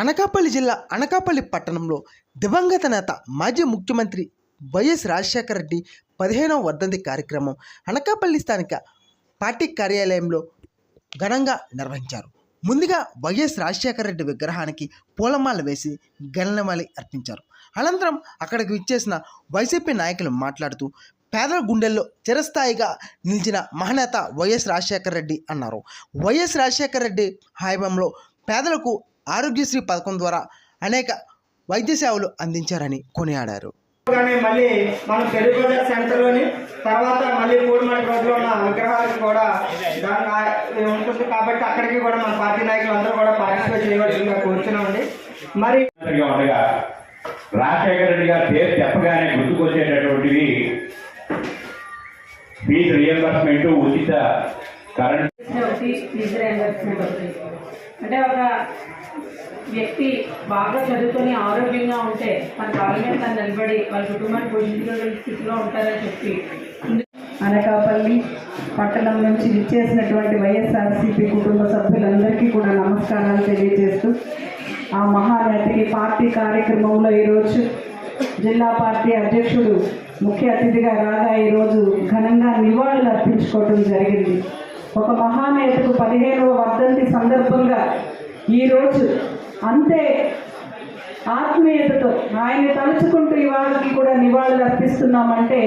అనకాపల్లి జిల్లా అనకాపల్లి పట్టణంలో దివంగత నేత మాజీ ముఖ్యమంత్రి వైఎస్ రాజశేఖర రెడ్డి పదిహేనవ వర్ధంతి కార్యక్రమం అనకాపల్లి స్థానిక పార్టీ కార్యాలయంలో ఘనంగా నిర్వహించారు. ముందుగా వైఎస్ రాజశేఖర రెడ్డి విగ్రహానికి పూలమాల వేసి గణనమాలి అర్పించారు. అనంతరం అక్కడికి విచ్చేసిన వైసీపీ నాయకులు మాట్లాడుతూ పేదల గుండెల్లో చిరస్థాయిగా నిలిచిన మహానేత వైఎస్ రాజశేఖర రెడ్డి అన్నారు. వైఎస్ రాజశేఖర రెడ్డి హయాంలో పేదలకు ఆరోగ్యశ్రీ పథకం ద్వారా అనేక వైద్య సేవలు అందించారని కొనియాడారు. కానీ మళ్ళీ మనం బజార్ సెంటర్లోని తర్వాత మళ్ళీ పూడిమట్టి రోడ్లో ఉన్న విగ్రహాలకు కూడా దాని ఉంటుంది కాబట్టి అక్కడికి కూడా మన పార్టీ నాయకులు అందరూ కూడా పార్టిసిపేట్ చేయవలసిందిగా కోరుతున్నామండి మరి ఉండగా రాజశేఖర రెడ్డి గారి పేరు చెప్పగానే గుర్తుకొచ్చేటటువంటివి ఫీజు రియంబర్స్మెంట్ ఉచిత అంటే ఒక వ్యక్తి బాగా చదువుకొని ఆరోగ్యంగా ఉంటే తన కాళ్ళ మీద తను నిలబడి వాళ్ళ కుటుంబాన్ని పోషించుకోగలిగే స్థితిలో ఉంటారని చెప్పి అనకాపల్లి పట్టణం నుంచి విచ్చేసినటువంటి వైఎస్ఆర్సీపీ కుటుంబ సభ్యులందరికీ కూడా నమస్కారాలు తెలియజేస్తూ ఆ మహానేతకి పార్టీ కార్యక్రమంలో ఈరోజు జిల్లా పార్టీ అధ్యక్షుడు ముఖ్య అతిథిగా రాగా ఈరోజు ఘనంగా నివాళులు అర్పించుకోవడం జరిగింది. ఒక మహానేతకు పదిహేనవ వర్ధంతి సందర్భంగా ఈరోజు అంతే ఆత్మీయతతో ఆయన తలుచుకుంటూ ఇవాళకి కూడా నివాళులు అర్పిస్తున్నామంటే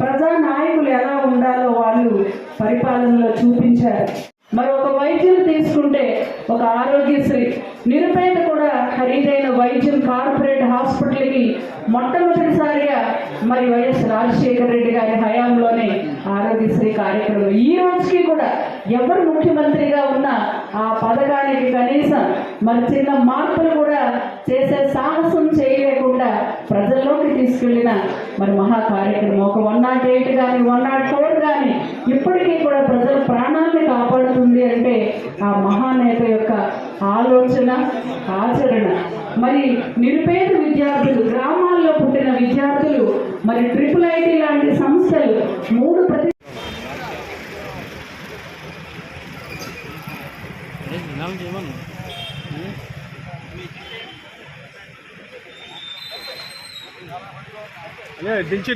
ప్రజా నాయకులు ఎలా ఉండాలో వాళ్ళు పరిపాలనలో చూపించారు. మరి ఒక వైద్యులు తీసుకుంటే ఒక ఆరోగ్యశ్రీ నిరుపేద ఖరీదైన వైద్యం కార్పొరేట్ హాస్పిటల్కి మొట్టమొదటిసారిగా మరి వైఎస్ రాజశేఖర రెడ్డి గారి హయాంలోనే ఆరోగ్యశ్రీ కార్యక్రమం. ఈ రోజుకి కూడా ఎవరు ముఖ్యమంత్రిగా ఉన్నా ఆ పథకానికి కనీసం మరి చిన్న మార్పులు కూడా చేసే సాహసం చేయలేకుండా ప్రజల్లోకి తీసుకెళ్ళిన మరి మహా కార్యక్రమం. ఒక వన్ నాట్ ఎయిట్ కానీ వన్ నాట్ ఫోర్ కానీ కూడా ప్రజల ప్రాణాన్ని కాపాడుతుంది అంటే ఆ మహానేత యొక్క ఆలోచన ఆచరణ. మరి నిరుపేద విద్యార్థులు గ్రామాల్లో పుట్టిన విద్యార్థులు మరి ట్రిపుల్ ఐటీ లాంటి సంస్థలు మూడు ప్రతి దించి